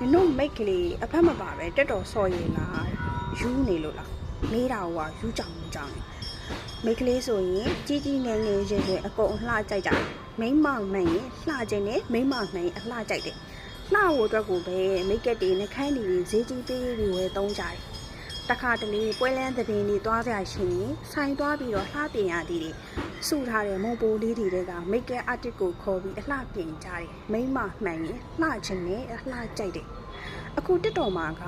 နင်တို့မိတ်ကလေးအဖက်မပါပဲတက်တော်ဆော်ရည်လားယူနေလို့လားမေးတာကယူကြောင်ကြောင်မိတ်ကလေးဆိုရင်ကြီးကြီးငယ်ငယ်ရွယ်ရွယ်အကုန်လှကြိုက်ကြတယ်မိန်းမမှန်ရင်လှခြင်းနဲ့မိန်းမမှန်ရင်အလှကြိုက်တယ်လှဖို့အတွက်ကိုပဲမိတ်ကက်တွေနှခမ်းတွေဈေးကြီးသေးတွေဝယ်သုံးကြတယ်တခါတလေပွဲလန်းသပင်တွေသွားကြရှင်ရင်ဆိုင်သွားပြီးတော့လှပြင်ရသည်တွေ စုထားတဲ့မုံပိုးလေးတွေကမိတ်ကက်အတစ်ကိုခေါ်ပြီးအလှပြင်ကြတယ်မိန်းမမှန်ရင်လှခြင်းနဲ့အလှကြိုက်တယ်အခုတက်တော်မှာက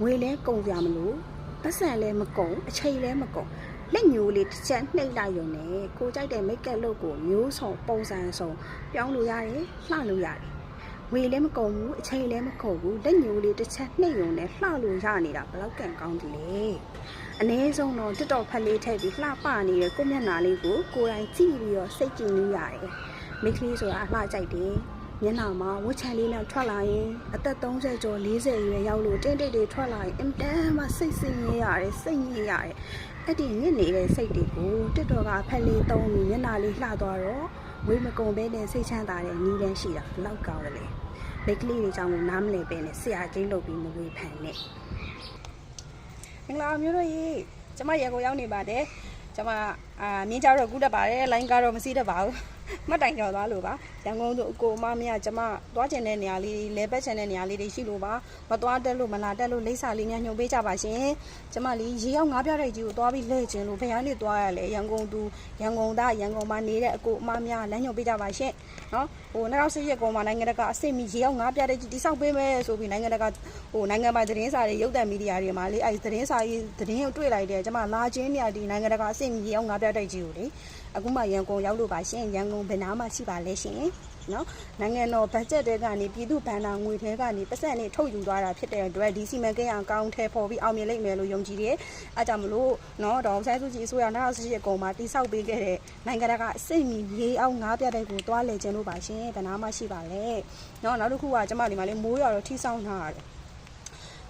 ငွေလဲကုန်ကြမလို့ပတ်စံလဲမကုန်အချိန်လဲမကုန်လက်ညိုးလေးတစ်ချက်နှိပ်လိုက်ရုံနဲ့ကိုကြိုက်တဲ့မိတ်ကပ်လုတ်ကိုမျိုးစုံပုံစံစုံပြောင်းလို့ရတယ်လှလို့ရတယ် ငွေလဲမကုန်ဘူးအချိန်လဲမကုန်ဘူးလက်ညိုးလေးတစ်ချက်နှိပ်ရုံနဲ့လှလို့ရနေတာဘယ်လောက်ကန်ကောင်းတယ်လဲအနည်းဆုံးတော့တက်တော်ဖက်လေးထည့်ပြီးလှပနေတဲ့ကိုယ့်မျက်နှာလေးကိုကိုယ်တိုင်ကြည့်ပြီးတော့စိတ်ကြည်လို့ရတယ်မိတ်ကလေးဆိုတာအလှကြိုက်တယ်မျက်နှာမှာဝတ်ချန်လေးနဲ့ထွက်လာရင်အသက်30ကျော်40အရွယ်ရောက်လို့တင်းတိတ်တွေထွက်လာရင်အင်တန်မှစိတ်ဆင်းရဲရတယ်စိတ်ညစ်ရတယ်အဲ့ဒီညစ်နေတဲ့စိတ်တွေကိုတစ်တော်ကဖက်လေးသုံးပြီးမျက်နှာလေးလှသွားတော့ ဝေးမကုံပဲနဲ့စိတ်ချမ်းသာတဲ့နီးတန်းရှိတာဘယ်လောက်ကောင်းလဲမိတ်ကလေးတွေကြောင့်လို့နားမလည်ပဲနဲ့ဆရာကြီးလုပ်ပြီးမဝေးဖန်နဲ့မင်္ဂလာမျိုးတို့ရေကျမရေကိုရောက်နေပါတယ်ကျမအာမြင်းကြောက်တော့ကူးတတ်ပါတယ်လိုင်းကားတော့မစီးတတ်ပါဘူး မှတ်တိုင်ကျော်သွားလို့ပါရန်ကုန်သူအကိုအမမရကျမသွားကျင်တဲ့နေရာလေးလဲပတ်ချင်တဲ့နေရာလေးတွေရှိလို့ပါမသွားတက်လို့မလာတက်လို့လိမ့်စာလေးများညှုံပေးကြပါရှင်ကျမလေးရေရောက်ငါးပြတဲ့ကြီးကိုသွားပြီးလှည့်ခြင်းလို့ဘယ်ကနေသွားရလဲရန်ကုန်သူရန်ကုန်သားရန်ကုန်မှာနေတဲ့အကိုအမများလမ်းညွှန်ပေးကြပါရှင်နော်ဟို2010ရက်ကောင်မှာနိုင်ငံတကာအဆင့်မီရေရောက်ငါးပြတဲ့ကြီးတိစောက်ပေးမယ်ဆိုပြီးနိုင်ငံတကာဟိုနိုင်ငံပိုင်သတင်းစာတွေရုပ်သံမီဒီယာတွေမှာလေအဲသတင်းစာကြီးသတင်းကိုတွေ့လိုက်တယ်ကျမလာချင်းနေရာဒီနိုင်ငံတကာအဆင့်မီရေရောက်ငါးပြတဲ့ကြီးကိုလေအခုမှရန်ကုန်ရောက်လို့ပါရှင်ရန်ကုန်ဘယ်နားမှရှိပါလဲရှင်နော်နိုင်ငံတော်ဘတ်ဂျက်တွေကနေပြည်သူ့ဘဏ္ဍာငွေထဲကနေပတ်စံနဲ့ထုတ်ယူသွားတာဖြစ်တဲ့အတွက်ဒီစီမံကိန်းအကောင့်ထဲပေါ်ပြီးအောင်မြင်လိမ့်မယ်လို့ယုံကြည်တယ်အဲကြောင့်မလို့နော်ဒေါ်ဆိုင်စုကြည်အစိုးရ2018အကုန်မှာတိစောက်ပေးခဲ့တဲ့နိုင်ငံတကာအစိမ့်မီရေအောင်ငါးပြတဲ့ကိုသွားလေခြင်းလို့ပါရှင်ဘယ်နားမှရှိပါလဲနော်နောက်တစ်ခုကကျမဒီမှာလေးမိုးရွာတော့ထိဆောင်ထားရတယ်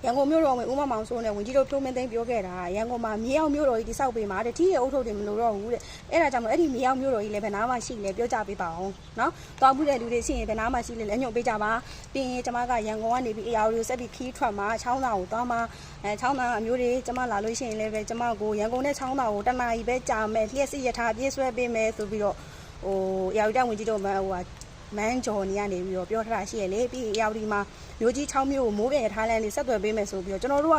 ရန်ကုန်မြို့တော်ဝင်ဦးမမောင်စိုးနဲ့ဝင်ကြီးတို့ဖြိုးမင်းသိန်းပြောခဲ့တာရန်ကုန်မှာမြေအောင်မြို့တော်ကြီးတိစောက်ပေးမှာတဲ့ထီးရဲ့အုပ်ထုပ်တွေမလိုတော့ဘူးတဲ့အဲ့ဒါကြောင့်မလို့အဲ့ဒီမြေအောင်မြို့တော်ကြီးလည်းဘယ်နာမှရှိလဲပြောကြပေးပါအောင်နော်တောင်းမှုတဲ့လူတွေရှိရင်ဘယ်နာမှရှိလဲလည်းညွှန်ပေးကြပါပြီးရင်ကျမကရန်ကုန်ကနေပြီးအရာကိုဆက်ပြီးခီးထွက်မှာချောင်းသားကိုသွားမှာအဲချောင်းသားအမျိုးတွေကျမလာလို့ရှိရင်လည်းပဲကျမကိုရန်ကုန်နဲ့ချောင်းသားကိုတနာရီပဲကြာမယ်လျှက်စစ်ရထားပြေးဆွဲပေးမယ်ဆိုပြီးတော့ဟိုအရာတောင်ဝင်ကြီးတို့မှဟိုဟာ မန်းဂျော်နေကနေပြီးတော့ပြောထားတာရှိရလေပြီးအရာဒီမှာမျိုးကြီး6မျိုးကိုမိုးပြန်ရထားလန်းလေးဆက်သွယ်ပေးမယ်ဆိုပြီးတော့ကျွန်တော်တို့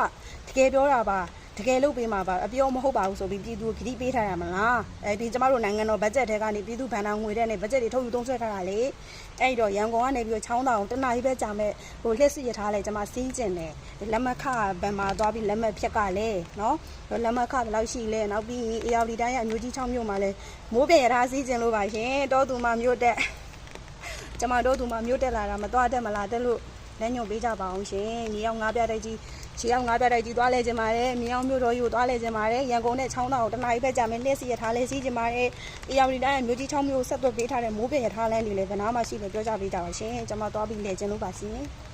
ကတကယ်ပြောတာပါတကယ်လုပ်ပေးမှာပါအပြောမဟုတ်ပါဘူးဆိုပြီးပြည်သူကိုဂတိပေးထားရမလားအဲဒီကျမတို့နိုင်ငံတော်ဘတ်ဂျက်ထဲကနေပြည်သူဘဏ္ဍာငွေတဲ့နဲ့ဘတ်ဂျက်တွေထုတ်ယူသုံးစွဲထားတာလေအဲ့တော့ရန်ကုန်ကနေပြီးတော့ချောင်းတောင်တနာရီပဲကြာမဲ့ဟိုလက်စစ်ရထားလဲကျမစီးကျင်တယ်လက်မခဘန်မှာသွားပြီးလက်မဖြက်ကလည်းနော်လက်မခဘယ်လောက်ရှိလဲနောက်ပြီးအေယာဝတီတိုင်းရဲ့အမျိုးကြီး6မျိုးမှာလဲမိုးပြန်ရထားစီးကျင်လို့ပါရှင်တောသူမှမျိုးတက် ကျမတို့သူမှမြို့တက်လာတာမသွားတက်မလာတက်လို့လက်ညွန်ပေးကြပါအောင်ရှင်။မြေအောင်ငါးပြတိုက်ကြီးခြေအောင်ငါးပြတိုက်ကြီးသွားလဲခြင်းပါတယ်။မြေအောင်မြို့တော်ကြီးကိုသွားလဲခြင်းပါတယ်။ရန်ကုန်နဲ့ချောင်းတော်ကိုတနားရီပဲကြာမယ်လက်စီရထားလဲစီးခြင်းပါတယ်။အေယာဝတီတိုင်းရဲ့မြို့ကြီးချောင်းမြို့ကိုဆက်သွယ်ပေးထားတဲ့မိုးပင်ရထားလမ်းတွေလည်းဗနားမှာရှိတယ်ပြောကြပေးကြပါရှင်။ကျမသွားပြီးလဲခြင်းလို့ပါရှင်။